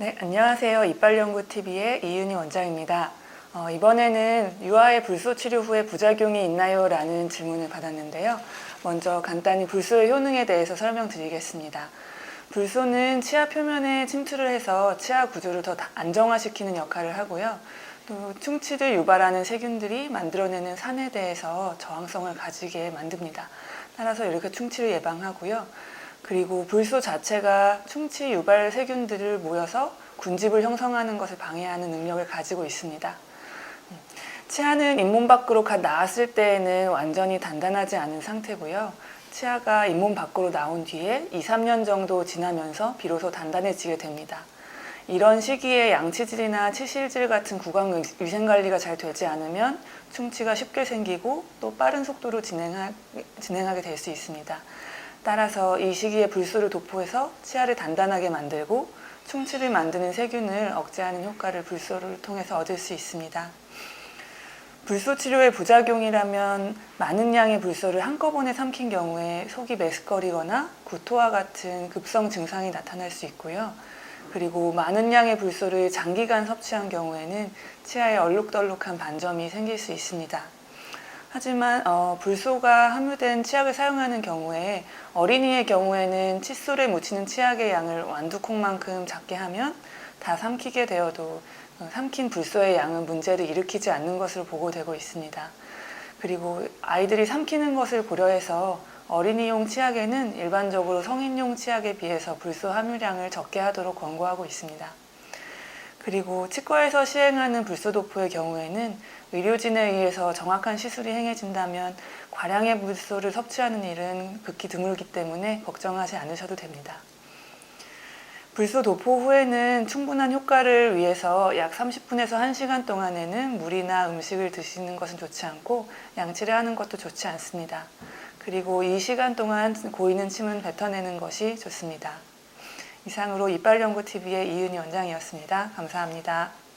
안녕하세요. 이빨연구TV의 이윤희 원장입니다. 어, 이번에는 유아의 불소 치료 후에 부작용이 있나요? 라는 질문을 받았는데요. 먼저 간단히 불소의 효능에 대해서 설명드리겠습니다. 불소는 치아 표면에 침투를 해서 치아 구조를 더 안정화시키는 역할을 하고요. 또 충치를 유발하는 세균들이 만들어내는 산에 대해서 저항성을 가지게 만듭니다. 따라서 이렇게 충치를 예방하고요. 그리고 불소 자체가 충치 유발 세균들을 모여서 군집을 형성하는 것을 방해하는 능력을 가지고 있습니다. 음, 치아는 잇몸 밖으로 갓 나왔을 때에는 완전히 단단하지 않은 상태고요. 치아가 잇몸 밖으로 나온 뒤에 2, 3년 정도 지나면서 비로소 단단해지게 됩니다. 이런 시기에 양치질이나 치실질 같은 구강 위생 관리가 잘 되지 않으면 충치가 쉽게 생기고 또 빠른 속도로 진행하, 진행하게 될 수 있습니다. 따라서 이 시기에 불소를 도포해서 치아를 단단하게 만들고 충치를 만드는 세균을 억제하는 효과를 불소를 통해서 얻을 수 있습니다. 불소 치료의 부작용이라면 많은 양의 불소를 한꺼번에 삼킨 경우에 속이 메스꺼리거나 구토와 같은 급성 증상이 나타날 수 있고요. 그리고 많은 양의 불소를 장기간 섭취한 경우에는 치아에 얼룩덜룩한 반점이 생길 수 있습니다. 하지만 어, 불소가 함유된 치약을 사용하는 경우에 어린이의 경우에는 칫솔에 묻히는 치약의 양을 완두콩만큼 작게 하면 다 삼키게 되어도 어, 삼킨 불소의 양은 문제를 일으키지 않는 것으로 보고되고 있습니다. 그리고 아이들이 삼키는 것을 고려해서 어린이용 치약에는 일반적으로 성인용 치약에 비해서 불소 함유량을 적게 하도록 권고하고 있습니다. 그리고 치과에서 시행하는 불소도포의 경우에는 의료진에 의해서 정확한 시술이 행해진다면 과량의 불소를 섭취하는 일은 극히 드물기 때문에 걱정하지 않으셔도 됩니다. 불소 도포 후에는 충분한 효과를 위해서 약 30분에서 1시간 동안에는 물이나 음식을 드시는 것은 좋지 않고 양치를 하는 것도 좋지 않습니다. 그리고 이 시간 동안 고이는 침은 뱉어내는 것이 좋습니다. 이상으로 이빨연구TV의 이은희 원장이었습니다. 감사합니다.